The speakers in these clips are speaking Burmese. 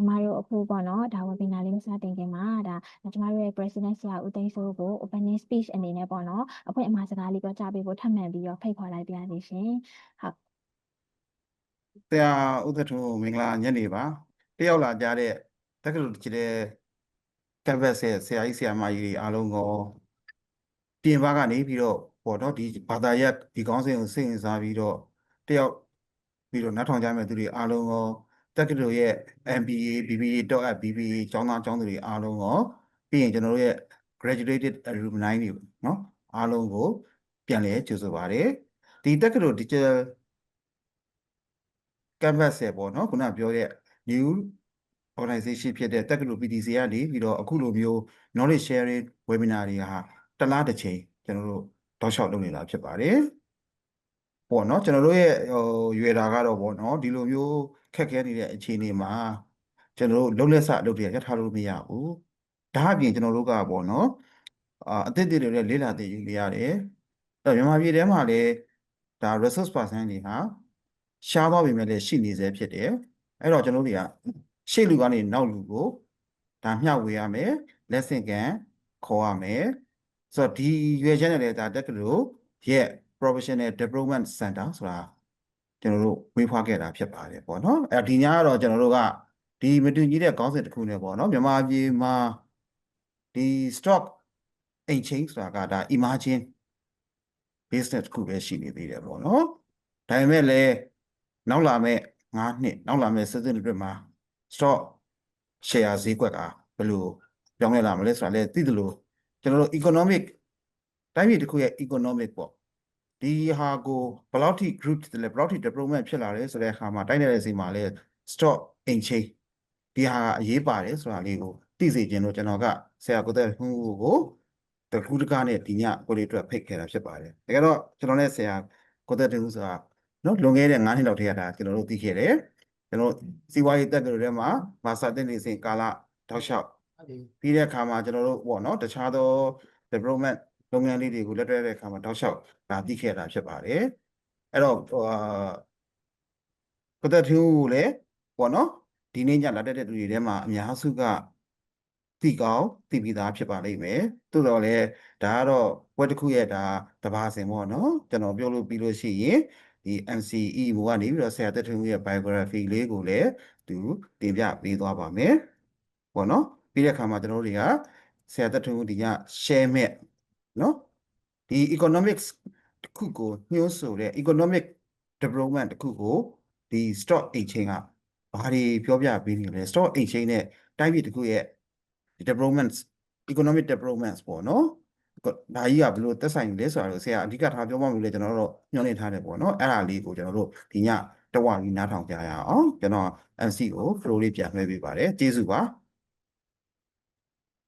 ကျမတို့အခုပေါ့နော်ဒါ webinar လေးမစတင်ခင်မှာဒါကျမတို့ရဲ့ president ဆရာဦးသိန်းစိုးကို opening speech အနေနဲ့ပေါ့နော်အဖွင့်အမှာစကားလေးပြောကြားပေးဖို့ထပ်မံပြီးတော့ဖိတ်ခေါ်လိုက်ပါရစေရှင်ဟုတ်ဆရာဥဒ္ဒထုမင်္ဂလာညနေပါတယောက်လာကြတဲ့တက္ကသိုလ်ကြီးတဲ့ canvas ရဲ့ဆရာကြီးဆရာမကြီးတွေအားလုံးကိုပြင်ပကနေပြီးတော့ပေါ့နော်ဒီဘာသာရပ်ဒီကောင်းစဉ်ကိုစိတ်ဝင်စားပြီးတော့တယောက်ပြီးတော့နောက်ထောင်ကြမဲ့သူတွေအားလုံးကို တက္ကသိုလ်ရဲ့ MBA BBA .BBA ကျောင်းသားကျောင်းသူတွေအားလုံးကိုပြီးရင်ကျွန်တော်တို့ရဲ့ graduated alumni တွေနော်အားလုံးကို ပြန်လည်ကြိုဆိုပါတယ်ဒီတက္ကသိုလ် digital canvas ရဲ့ပေါ့နော်ခုနပြောတဲ့ new organization ဖြစ်တဲ့တက္ကသိုလ် PTC ကနေပြီးတော့အခုလိုမျိုး knowledge sharing webinar တွေဟာတစ်လားတစ်ချိန်ကျွန်တော်တို့တောက်လျှောက်လုပ်နေတာဖြစ်ပါတယ်ပေါ့နော်ကျွန်တော်တို့ရဲ့ဟိုရွယ်တာကတော့ပေါ့နော်ဒီလိုမျိုး ခက်ခဲနေတဲ့အခြေအနေမှာကျွန်တော်တို့လုံးလက်စအလုပ်တွေရထားလို့မရဘူးဒါအပြင်ကျွန်တော်တို့ကပေါ့နော်အာအသစ်တွေလည်းလေးလာသိယူနေရတယ်အဲ့တော့မြန်မာပြည်ထဲမှာလည်းဒါ resource person တွေဟာရှားသွားပြီမဲ့လည်းရှိနေသေးဖြစ်တယ်အဲ့တော့ကျွန်တော်တို့တွေကရှေ့လူကနေနောက်လူကိုဒါမျှဝေရမယ် lesson ကန်ခေါ်ရမယ်ဆိုတော့ဒီရွေချက်နဲ့လည်းဒါတက်ကလို့ရဲ့ professional development center ဆိုတာ ကျွန်တော်တို့ဝေးဖွားခဲ့တာဖြစ်ပါတယ်ပေါ့နော်အဲဒီညကတော့ကျွန်တော်တို့ကဒီမတူညီတဲ့ခေါင်းစဉ်တစ်ခုနဲ့ပေါ့နော်မြန်မာပြည်မှာဒီ stock exchange ဆိုတာကဒါ emerging business တစ်ခုပဲရှိနေသေးတယ်ပေါ့နော်ဒါပေမဲ့လည်းနောက်လာမဲ့9နှစ်နောက်လာမဲ့စစ်စစ်တွေမှာ stock share ဈေးကွက်ကဘယ်လိုပြောင်းလဲလာမလဲဆိုတာလည်းသိသလိုကျွန်တော်တို့ economic တိုင်းပြည်တစ်ခုရဲ့ economic ပေါ့ ဒီဟာကိုဘယ်လောက်ထိ group တယ်လဲဘယ်လောက်ထိ development ဖြစ်လာလဲဆိုတဲ့အခါမှာတိုင်းနယ်စီမှာလည်း stock exchange ဒီဟာအရေးပါတယ်ဆိုတာလေးကိုသိစေခြင်းလို့ကျွန်တော်ကဆရာကိုတဲ့ဟူကိုတကူတကားနဲ့ဒီညကိုလေးအတွက်ဖိတ်ခဲ့တာဖြစ်ပါတယ်ဒါကြတော့ကျွန်တော်နဲ့ဆရာကိုတဲ့ဟူဆိုတာနော်လွန်ခဲ့တဲ့9နှစ်လောက်တည်းကဒါကျွန်တော်တို့သိခဲ့တယ်ကျွန်တော်စီးပွားရေးတက္ကသိုလ်ထဲမှာမာစာတင်နေစဉ်ကာလတောက်လျှောက်ပြီးတဲ့အခါမှာကျွန်တော်တို့ပေါ့နော်တခြားသော development လုပ်ငန်းလေးတွေကိုလက်တွဲတဲ့အခါမှာတောက်လျှောက်ဒါသိခဲ့တာဖြစ်ပါတယ်အဲ့တော့အာကိုတဲ့ထူးကိုလည်းပေါ့နော်ဒီနေ့ညလာတက်တဲ့သူတွေထဲမှာအများစုကသိကောင်းသိပြီးသားဖြစ်ပါလိမ့်မယ်သို့တော်လည်းဒါကတော့ဘွဲတစ်ခုရဲ့ဒါတပါစင်ပေါ့နော်ကျွန်တော်ပြောလို့ပြီးလို့ရှိရင်ဒီ MCE ဘိုကနေပြီးတော့ဆရာတက်ထွန်းရဲ့ biography လေးကိုလည်းသူတင်ပြပေးသွားပါမယ်ပေါ့နော်ပြီးတဲ့အခါမှာကျွန်တော်တို့တွေကဆရာတက်ထွန်းဒီည share မဲ့ နော်ဒီ economics တစ်ခုကိုညှိုးဆိုတဲ့ economic development တစ်ခုကိုဒီ stock exchange ကဘာတွေပြောပြပေးနေလဲ stock exchange နဲ့တိုင်းပြည်တစ်ခုရဲ့ development economic development ပေါ့နော်ဒါကြီးကဘယ်လိုသက်ဆိုင်လဲဆိုတာကိုဆရာအဓိကထားပြောမှမလို့လေကျွန်တော်တို့ညွှန်နေထားတယ်ပေါ့နော်အဲ့ဒါလေးကိုကျွန်တော်တို့ဒီညတဝါကြီးနားထောင်ကြရအောင်ကျွန်တော် MC ကို flow လေးပြန်လွှဲပေးပါတယ်ကျေးဇူးပါ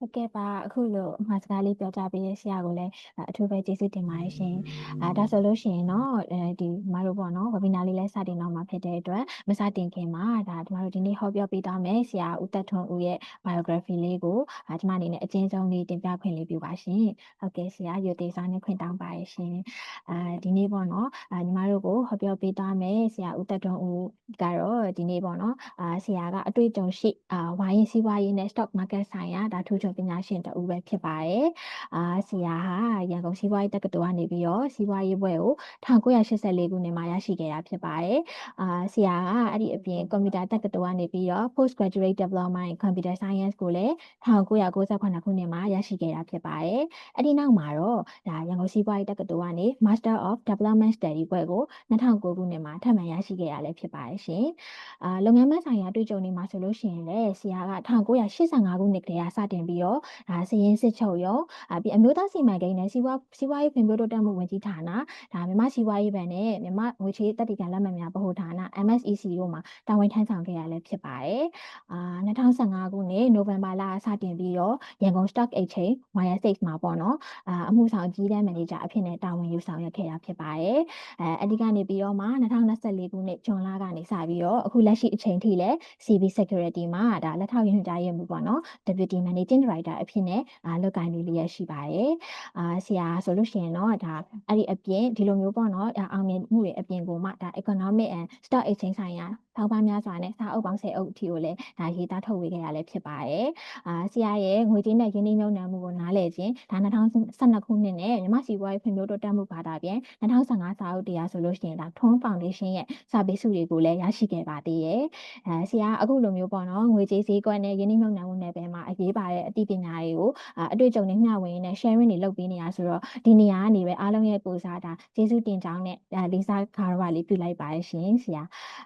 ဟုတ်ကဲ့ပါအခုလိုအမှားစကားလေးပြောကြားပေးတဲ့ဆရာကိုလည်းအထူးပဲကျေးဇူးတင်ပါတယ်ရှင်။အဲဒါဆိုလို့ရှိရင်တော့အဲဒီမတို့ပေါ့နော် webinar လေးလည်းစတင်တော့မှာဖြစ်တဲ့အတွက်မစတင်ခင်မှာဒါကျမတို့ဒီနေ့ဟောပြောပေးသွားမယ်ဆရာဦးသက်ထွန်းဦးရဲ့ biography လေးကိုအဲကျမအနေနဲ့အကျဉ်းဆုံးလေးတင်ပြခွင့်လေးပြုပါရှင်။ဟုတ်ကဲ့ဆရာယူသေးစားနဲ့ခွင့်တောင်းပါရရှင်။အဲဒီနေ့ပေါ့နော်အဲညီမတို့ကိုဟောပြောပေးသွားမယ်ဆရာဦးသက်ထွန်းဦးကတော့ဒီနေ့ပေါ့နော်အာဆရာကအတွေ့အကြုံရှိအာဝိုင်းစီးပွားရေးနဲ့ stock market ဆိုင်ရာဒါထူးချွန်ပညာရှင်တဦးပဲဖြစ်ပါတယ်။အာဆရာဟာရန်ကုန်စီးပွားရေးတက္ကသိုလ်ကနေပြီးတော့စီးပွားရေးဘွဲ့ကို1984ခုနှစ်မှာရရှိခဲ့တာဖြစ်ပါတယ်။အာဆရာကအဲ့ဒီအပြင်ကွန်ပျူတာတက္ကသိုလ်ကနေပြီးတော့ post graduate diploma in computer science ကိုလည်း1998ခုနှစ်မှာရရှိခဲ့တာဖြစ်ပါတယ်။အဲ့ဒီနောက်မှာတော့ဒါရန်ကုန်စီးပွားရေးတက္ကသိုလ်ကနေ Master of Development Study ဘွဲ့ကို2009ခုနှစ်မှာထပ်မံရရှိခဲ့ရလည်းဖြစ်ပါတယ်ရှင်။အာလုပ်ငန်းမဆိုင်ရာတွေ့ကြုံနေမှာဆိုလို့ရှိရင်လည်းဆရာက1985ခုနှစ်ကတည်းကစတင်ပြီးတော့ဒါစရင်စစ်ချုပ်ရောအပြီးအမျိုးသားစီမံကိန်းနဲ့စီးပွားစီးပွားရေးဖွံ့ဖြိုးတိုးတက်မှုဝန်ကြီးဌာနဒါမြန်မာစီးပွားရေးဘဏ်နဲ့မြန်မာငွေချေးတက်တီကန်လက်မှတ်များဗဟိုဌာန MSEC တို့မှာတာဝန်ထမ်းဆောင်ခဲ့ရလည်းဖြစ်ပါတယ်။အာ2015ခုနှစ်နိုဝင်ဘာလစတင်ပြီးတော့ရန်ကုန် Stock Exchange YSX မှာပေါ့နော်အာအမှုဆောင်ကြီးတန်းမန်နေဂျာအဖြစ်နဲ့တာဝန်ယူဆောင်ရွက်ခဲ့တာဖြစ်ပါတယ်။အဲအဓိကနေပြီးတော့မှ2024ခုနှစ်ဇွန်လကနေစပြီးတော့အခုလက်ရှိအချိန်ထိလည်း CB Security မှာဒါလက်ထောက်ရင်းကြားရေးမှုပေါ့နော် Deputy Managing writer အဖြစ်နဲ့အာလုပ်ကိုင်နေလျက်ရှိပါတယ်အာဆရာဆိုလို့ရှိရင်တော့ဒါအဲ့ဒီအပြင်ဒီလိုမျိုးပေါ့နော်ဒါအောင်မြင်မှုတွေအပြင်ကိုမှဒါ economic and stock exchange ဆိုင်ရာထောက်ပံ့များစွာနဲ့စာအုပ်ပေါင်း10အုပ်အထိကိုလည်းဒါရေးသားထုတ်ဝေခဲ့ရလည်းဖြစ်ပါတယ်အာဆရာရဲ့ငွေကြေးနဲ့ရင်းနှီးမြှုပ်နှံမှုကိုနားလည်ခြင်းဒါ2012ခုနှစ်နဲ့မြမစီပွားရေးဖွံ့ဖြိုးတိုးတက်မှုဘာသာပြန်2015စာအုပ်တရားဆိုလို့ရှိရင်ဒါ Thorn Foundation ရဲ့စာပေစုတွေကိုလည်းရရှိခဲ့ပါသေးတယ်အဲဆရာအခုလိုမျိုးပေါ့နော်ငွေကြေးစည်းကွက်နဲ့ရင်းနှီးမြှုပ်နှံမှုနယ်ပယ်မှာအရေးပါတဲ့အသိပညာတွေကိုအာအတွေ့အကြုံတွေမျှဝေရင်းနဲ့ sharing တွေလုပ်ပေးနေတာဆိုတော့ဒီနေရာကနေပဲအားလုံးရဲ့ကိုယ်စားဒါကျေးဇူးတင်ကြောင်းနဲ့ဒါလေးစားခါရဝလေးပြုလိုက်ပါတယ်ရှင်ဆရာ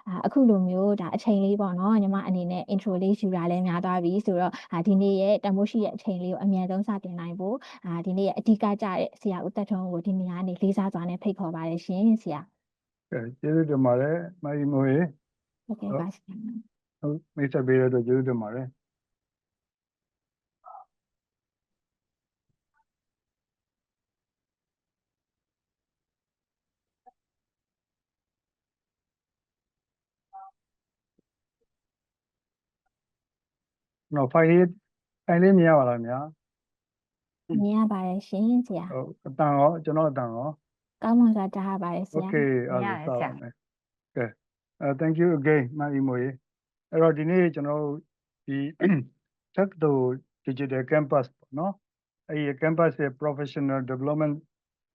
အာအခုလိုမျိုးဒါအချိန်လေးပေါ့နော်ညီမအနေနဲ့ intro လေးယူတာလည်းများသွားပြီဆိုတော့အာဒီနေ့ရဲ့တမိုးရှိရဲ့အချိန်လေးကိုအမြန်ဆုံးစတင်နိုင်ဖို့အာဒီနေ့ရဲ့အဓိကကြတဲ့ဆရာဦးသက်ထွန်းကိုဒီနေရာကနေလေးစားစွာနဲ့ဖိတ်ခေါ်ပါတယ်ရှင်ဆရာကဲကျေးဇူးတင်ပါတယ်မအီမိုရေဟုတ်ကဲ့ပါဆရာဟုတ်မိတ်ဆက်ပေးရတဲ့အတွက်ကျေးဇူးတင်ပါတယ် နော်ဖိုင်လေးဖိုင်လေးမြင်ရပါလားများမြင်ရပါတယ်ရှင်ဆရာဟုတ်အတန်ရောကျွန်တော်အတန်ရော ကောင်းမွန်စွာကြားရပါတယ်ဆရာ Okay အဲ့မြင်ဒါရတယ်စောဆရာက်မယ်ကဲအဲ thank you again မအီမိုရေအဲ့တော့ဒီနေ့ကျွန်တော်တို့ဒီ tech တို့ digital campus ပေါ့နော်အဲ့ဒီ campus ရဲ့ professional development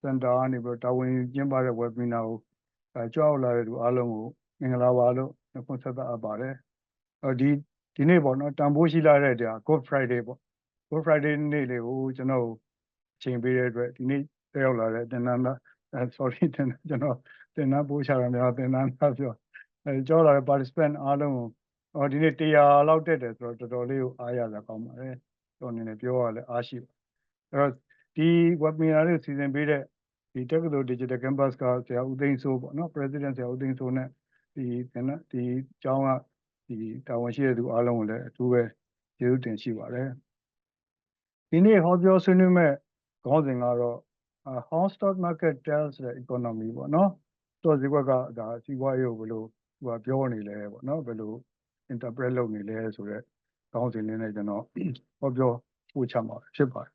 center ကနေပြီးတော့တာဝန်ယူကျင်းပတဲ့ webinar ကိုအဲကြွရောက်လာတဲ့သူအားလုံးကိုမင်္ဂလာပါလို့နှုတ်ခွန်းဆက်သအပ်ပါတယ်အော်ဒီ ဒီနေ့ပေါ့နော်တန်ဖိုးရှိလာတဲ့ဒါ Good Friday ပေါ့ Good Friday နေ့လေးကိုကျွန်တော်အချိန်ပေးတဲ့အတွက်ဒီနေ့တက်ရောက်လာတဲ့တင်နန်းသားအဲ sorry တင်ကျွန်တော်တင်နန်းပို့ချတာများတင်နန်းသားပြောအဲကြောလာတဲ့ participant အားလုံးကိုအော်ဒီနေ့100လောက်တက်တယ်ဆိုတော့တော်တော်လေးကိုအားရစရာကောင်းပါတယ်ကျွန်တော်အနေနဲ့ပြောရလဲအားရှိပါအဲ့တော့ဒီ webinar လေးစီစဉ်ပေးတဲ့ဒီတက္ကသိုလ် digital campus ကဆရာဦးသိန်းစိုးပေါ့နော် president ဆရာဦးသိန်းစိုးနဲ့ဒီတင်နန်းဒီအကြောင်းက ဒီတာဝန်ရှိတဲ့သူအားလုံးကိုလည်းအထူးပဲကျေးဇူးတင်ရှိပါတယ်ဒီနေ့ဟောပြောဆွေးနွေးမဲ့ခေါင်းစဉ်ကတော့ uh, how stock market tells the economy ပေါ့နော်တော့ဒီဘက်ကဒါစီးပွားရေးကိုဘယ်လိုဟိုပြောနေလဲပေါ့နော်ဘယ်လို interpret လုပ်နေလဲဆိုတော့ခေါင်းစဉ်လေးနဲ့ကျွန်တော်ဟောပြောပို့ချမှာဖြစ်ပါတယ်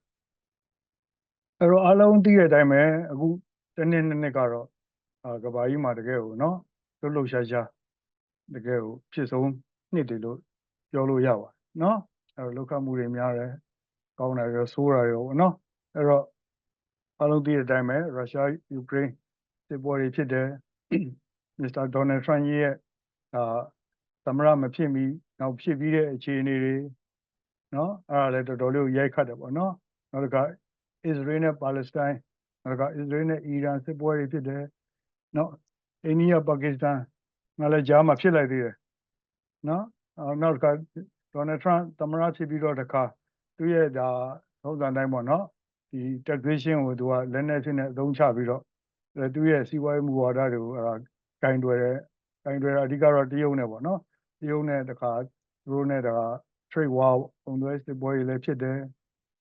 အဲ့တော့အားလုံးသိတဲ့အတိုင်းပဲအခုတစ်နှစ်နှစ်နှစ်ကတော့အာကဘာကြီးမှာတကယ်ကိုနော်လှုပ်လှုပ်ရှားရှား တကယ်ကိုဖြစ်ဆုံးနှစ်တွေလို့ပြောလို့ရပါတယ်နော်အဲ့တော့လောက်ခမှုတွေများတယ်ကောင်းတယ်ရောဆိုးတယ်ရောပေါ့နော်အဲ့တော့အားလုံးသိတဲ့အတိုင်းပဲရုရှားယူကရိန်းစစ်ပွဲတွေဖြစ်တယ်မစ္စတာဒေါ်နယ်ထရန့်ရဲ့အာသမရမဖြစ်မီနောက်ဖြစ်ပြီးတဲ့အခြေအနေတွေနော်အဲ့ဒါလည်းတော်တော်လေးကိုရိုက်ခတ်တယ်ပေါ့နော်နောက်တစ်ခါအစ္စရေးနဲ့ပါလက်စတိုင်းနောက်တစ်ခါအစ္စရေးနဲ့အီရန်စစ်ပွဲတွေဖြစ်တယ်နော်အိန္ဒိယပါကစ္စတန် ငါလည်းကြားမှာဖြစ်လိုက်သေးတယ်နော်အော်နောက်တစ်ခါဒေါ်နယ်ထရန့်သမရဖြစ်ပြီးတော့တစ်ခါသူရဲ့ဒါထုံးစံတိုင်းပေါ့နော်ဒီ taxation ကိုသူကလက်နဲ့ဖြစ်နေအသုံးချပြီးတော့အဲသူရဲ့စီးပွားရေးမူဝါဒတွေကိုအဲဒါကင်တွယ်တယ်ကင်တွယ်တာအဓိကတော့တရုတ်နဲ့ပေါ့နော်တရုတ်နဲ့တခါသူတို့နဲ့တခါ trade war ပုံသွဲစစ်ပွဲတွေလည်းဖြစ်တယ်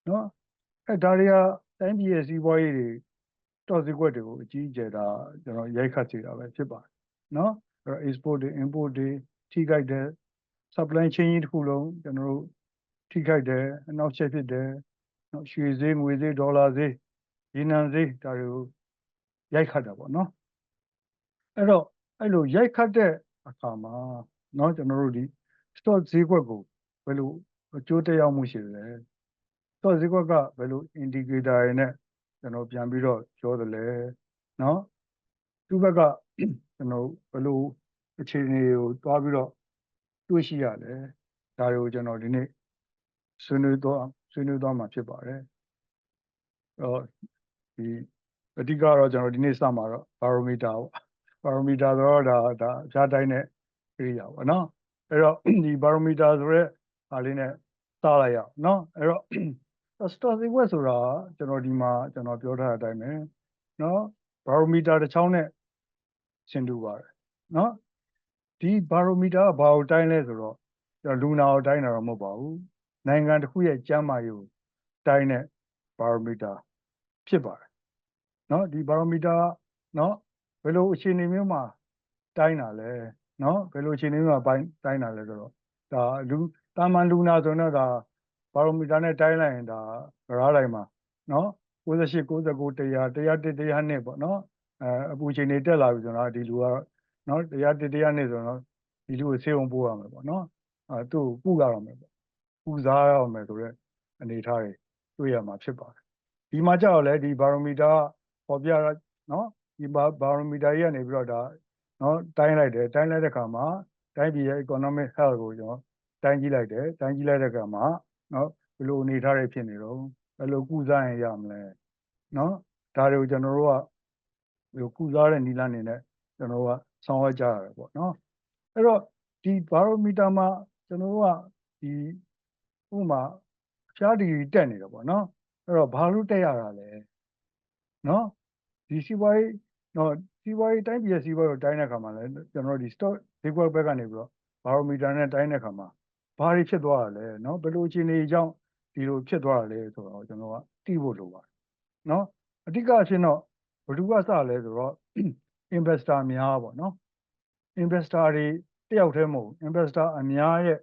နော်အဲဒါတွေကတိုင်းပြည်ရဲ့စီးပွားရေးတွေတော်စီကွက်တွေကိုအကြီးအကျယ်ဒါကျွန်တော်ရိုက်ခတ်စေတာပဲဖြစ်ပါတယ်နော် အဲတော့ export တွေ import တွေထိခိုက်တယ် supply chain ကြီးတစ်ခုလုံးကျွန်တော်တို့ထိခိုက်တယ်အနောက်ချက်ဖြစ်တယ်နော်ရွှေဈေးငွေဈေးဒေါ်လာဈေးရေနံဈေးဒါတွေကိုရိုက်ခတ်တာပေါ့နော်အဲ့တော့အဲ့လိုရိုက်ခတ်တဲ့အခါမှာနော်ကျွန်တော်တို့ဒီ stock ဈေးကွက်ကိုဘယ်လိုအကျိုးသက်ရောက်မှုရှိလဲ stock ဈေးကွက်ကဘယ်လို indicator တွေနဲ့ကျွန်တော်ပြန်ပြီးတော့ပြောသလဲနော်သူ့ဘက်က ကျွန်တော်ဘယ်လိုအခြေအနေကိုသွားပြီးတော့တွေးရှိရလဲဒါတွေကိုကျွန်တော်ဒီနေ့ဆွေးနွေးတော့ဆွေးနွေးတော့မှာဖြစ်ပါတယ်အဲ့တော့ဒီအဓိကတော့ကျွန်တော်ဒီနေ့စမှာတော့ဘာရိုမီတာပေါ့ဘာရိုမီတာဆိုတော့ဒါဒါအပြားတိုင်းတဲ့ကိရိယာပေါ့နော်အဲ့တော့ဒီဘာရိုမီတာဆိုရဲအားလေးနဲ့စလိုက်ရအောင်နော်အဲ့တော့ story web ဆိုတာကျွန်တော်ဒီမှာကျွန်တော်ပြောထားတဲ့အတိုင်းပဲနော်ဘာရိုမီတာတစ်ချောင်းနဲ့ ဆင်တူပါတယ်နော်ဒီဘာရိုမီတာကဘာကိုတိုင်းလဲဆိုတော့လူနာကိုတိုင်းတာတော့မဟုတ်ပါဘူးနိုင်ငံတစ်ခုရဲ့ကျန်းမာရေးကိုတိုင်းတဲ့ဘာရိုမီတာဖြစ်ပါတယ်နော်ဒီဘာရိုမီတာနော်ဘယ်လိုအခြေအနေမျိုးမှာတိုင်းတာလဲနော်ဘယ်လိုအခြေအနေမျိုးမှာတိုင်းတာလဲဆိုတော့ဒါလူတာမန်လူနာဆိုတော့ဒါဘာရိုမီတာနဲ့တိုင်းလိုက်ရင်ဒါကရားတိုင်းမှာနော်68 99 100 101 100နဲ့ပေါ့နော် အဲအပူချိန်တွေတက်လာပြီဆိုတော့ဒီလူကနော်101 102ဆိုတော့ဒီလူကိုဆေးုံပို့ရမယ်ပေါ့နော်အဲသူ့ကိုကုရအောင်မယ်ပေါ့ကုစားရအောင်မယ်ဆိုတော့အနေထားတွေတွေ့ရမှာဖြစ်ပါတယ်ဒီမှာကြောက်လဲဒီဘာရိုမီတာပေါ်ပြရနော်ဒီဘာဘာရိုမီတာကြီးကနေပြီးတော့ဒါနော်တိုင်းလိုက်တယ်တိုင်းလိုက်တဲ့ခါမှာတိုင်းပြည်ရဲ့ economic health ကိုကျွန်တော်တိုင်းကြည့်လိုက်တယ်တိုင်းကြည့်လိုက်တဲ့ခါမှာနော်ဘယ်လိုအနေထားတွေဖြစ်နေတော့ဘယ်လိုကုစားရင်ရမလဲနော်ဒါတွေကိုကျွန်တော်တို့ကဒီ လိုကုစားတဲ့နည်းလမ်းတွေနဲ့ကျွန်တော်တို့ကဆောင်ရွက်ကြရတယ်ပေါ့နော်အဲ့တော့ဒီဘာရိုမီတာမှာကျွန်တော်တို့ကဒီဥပမာဖျားဒီတက်နေတယ်ပေါ့နော်အဲ့တော့ဘာလို့တက်ရတာလဲနော်ဒီစီးပွားရေးနော်စီးပွားရေးတိုင်းပြည်ရဲ့စီးပွားရေးကိုတိုင်းတဲ့ခါမှာလဲကျွန်တော်တို့ဒီ stock ဈေးကွက်ဘက်ကနေပြီးတော့ဘာရိုမီတာနဲ့တိုင်းတဲ့ခါမှာဘာတွေဖြစ်သွားတာလဲနော်ဘယ်လိုအခြေအနေကြောင့်ဒီလိုဖြစ်သွားတာလဲဆိုတော့ကျွန်တော်ကသိဖို့လိုပါတယ်နော်အဓိကအဖြစ်တော့ ဘယ်သူကစလဲဆိုတော့ investor များပေါ့နော် investor တွေတယောက်တည်းမဟုတ်ဘူး investor အများရဲ့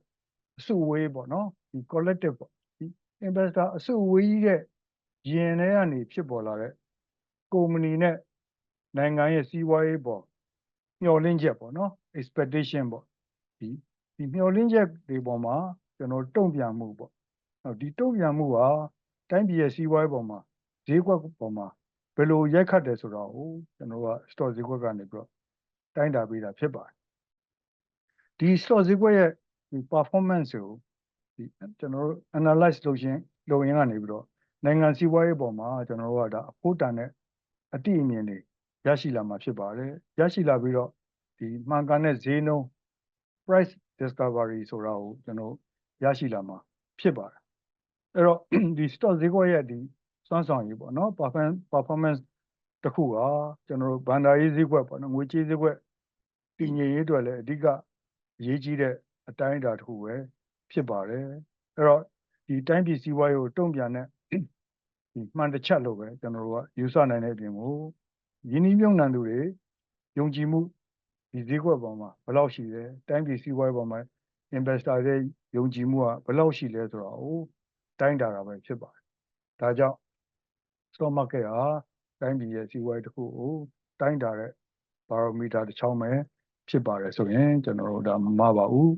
အစုအဝေးပေါ့နော်ဒီ collective ပေါ့ဒီ investor အစုအဝေးရဲ့ယင်ထဲကနေဖြစ်ပေါ်လာတဲ့ကုမ္ပဏီနဲ့နိုင်ငံရဲ့စီးပွားရေးပေါ်မျှော်လင့်ချက်ပေါ့နော် expectation ပေါ့ဒီဒီမျှော်လင့်ချက်တွေပေါ်မှာကျွန်တော်တုံ့ပြန်မှုပေါ့ဟုတ်ဒီတုံ့ပြန်မှုဟာတိုင်းပြည်ရဲ့စီးပွားရေးပေါ်မှာဈေးကွက်ပေါ်မှာဘ ယ်လိုရိုက်ခတ်တယ်ဆိုတော့ကျွန်တော်က stock ဈေးကွက်ကနေပြီးတော့တိုင်းတာပေးတာဖြစ်ပါတယ်ဒီ stock ဈေးကွက်ရဲ့ဒီ performance ကိုဒီကျွန်တော်တို့ analyze လုပ်ရင်လုပ်ရင်ကနေပြီးတော့နိုင်ငံစီးပွားရေးပေါ်မှာကျွန်တော်တို့ကဒါအဖို့တန်တဲ့အတိအမြင်တွေရရှိလာမှာဖြစ်ပါတယ်ရရှိလာပြီးတော့ဒီမှန်ကန်တဲ့ဈေးနှုန်း price discovery ဆိုတာကိုကျွန်တော်ရရှိလာမှာဖြစ်ပါတယ်အဲ့တော့ဒီ stock ဈေးကွက်ရဲ့ဒီ စွမ်းဆောင်ရည်ပေါ့နော် performance performance တစ်ခုဟာကျွန်တော်တို့ဘန်ဒါရေးဈေးကွက်ပေါ့နော်ငွေကြေးဈေးကွက်တည်ငြိမ်ရေးအတွက်လည်းအဓိကအရေးကြီးတဲ့အတိုင်းအတာတစ်ခုပဲဖြစ်ပါတယ်အဲ့တော့ဒီတိုင်းပြည်စည်းဝါးရေးကိုတုံ့ပြန်တဲ့ဒီမှန်တစ်ချက်လို့ပဲကျွန်တော်တို့ကယူဆနိုင်တဲ့အပြင်ကိုယင်းနှိမ့်မြုံနှံသူတွေယုံကြည်မှုဒီဈေးကွက်ပေါ်မှာဘယ်လောက်ရှိလဲတိုင်းပြည်စည်းဝါးရေးပေါ်မှာ investor တွေယုံကြည်မှုကဘယ်လောက်ရှိလဲဆိုတော့ဟိုတိုင်းတာတာပဲဖြစ်ပါတယ်ဒါကြောင့် stock market ဟာတိုင်းပြည်ရဲ့စီးပွားရေးတစ်ခုကိုတိုင်းတာတဲ့ barometer တစ်ချောင်းပဲဖြစ်ပါတယ်ဆိုရင်ကျွန်တော်တို့ဒါမမှားပါဘူး